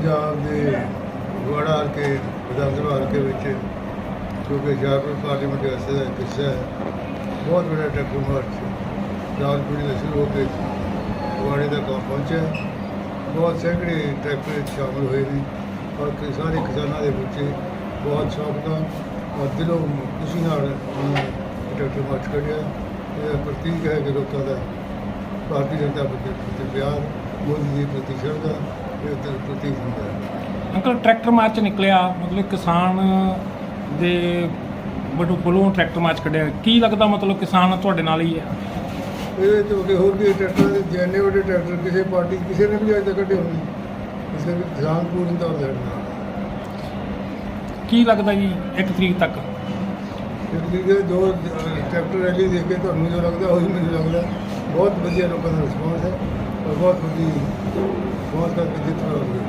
ਪੰਜਾਬ ਦੇ ਫਗਵਾੜਾ ਹਲਕੇ ਵਿਧਾਨ ਸਭਾ ਹਲਕੇ ਵਿੱਚ, ਕਿਉਂਕਿ ਜਾਪੁਰ ਪਾਰਲੀਮੈਂਟ ਵਾਸਤੇ ਦਾ ਇੱਕ ਹਿੱਸਾ ਹੈ, ਬਹੁਤ ਵੱਡਾ ਟਰੈਕਟਰ ਮਾਰਚ ਰਾਜਪੁਰੀ ਦਾ ਸ਼ੁਰੂ ਹੋ ਕੇ ਫਗਵਾੜੇ ਤੱਕ ਪਹੁੰਚਿਆ। ਬਹੁਤ ਸੈਂਕੜੇ ਟਰੈਕਟਰ ਵਿੱਚ ਸ਼ਾਮਲ ਹੋਏ ਨੇ। ਔਰ ਕਿ ਸਾਰੇ ਕਿਸਾਨਾਂ ਦੇ ਬੱਚੇ, ਬਹੁਤ ਸ਼ੌਕ ਨਾਲ, ਔਰ ਦਿਲੋਂ ਖੁਸ਼ੀ ਨਾਲ ਉਹਨਾਂ ਨੇ ਟਰੈਕਟਰ ਮਾਰਚ ਕੱਢਿਆ। ਇਹਦਾ ਪ੍ਰਤੀਕ ਹੈ ਕਿ ਲੋਕਾਂ ਦਾ ਭਾਰਤੀ ਜਨਤਾ ਪਾਰਟੀ ਪ੍ਰਤੀ ਪਿਆਰ, ਮੋਦੀ ਜੀ ਪ੍ਰਤੀ ਸ਼ਰਧਾ ਇਹ ਤਾਂ ਪ੍ਰਤੀਕ ਹੁੰਦਾ ਹੈ ਅੰਕਲ ਟਰੈਕਟਰ ਮਾਰਚ ਨਿਕਲਿਆ ਮਤਲਬ ਕਿਸਾਨ ਦੇ ਵੱਲੋਂ ਵੱਲੋਂ ਟਰੈਕਟਰ ਮਾਰਚ ਕੱਢਿਆ। ਕੀ ਲੱਗਦਾ ਮਤਲਬ ਕਿਸਾਨ ਤੁਹਾਡੇ ਨਾਲ ਹੀ ਹੈ ਇਹਦੇ ਚ ਅੱਗੇ ਹੋਰ ਵੀ ਟਰੈਕਟਰ ਦੇ ਜੈਨੇ ਵੱਡੇ ਟਰੈਕਟਰ ਕਿਸੇ ਪਾਰਟੀ ਕਿਸੇ ਨੇ ਵੀ ਅੱਜ ਤੱਕ ਕੱਢੇ ਹੋਣੇ ਕਿਸੇ ਵੀ ਕਿਸਾਨ ਪੂਰਨ ਤੇ ਲੜਨਾ ਕੀ ਲੱਗਦਾ ਜੀ 1 ਤਰੀਕ ਤੱਕ? ਇੱਕ ਦੂਜੇ ਦੋ ਅਹ, ਟਰੈਕਟਰ ਰੈਲੀ ਦੇਖ ਕੇ ਤੁਹਾਨੂੰ ਜੋ ਲੱਗਦਾ ਉਹੀ ਮੈਨੂੰ ਲੱਗਦਾ। ਬਹੁਤ ਵਧੀਆ ਲੋਕਾਂ ਦਾ ਰਿਸਪੌਂਸ ਹੈ। ਔਰ ਬਹੁਤ ਵਧੀਆ। milleti öldürdü.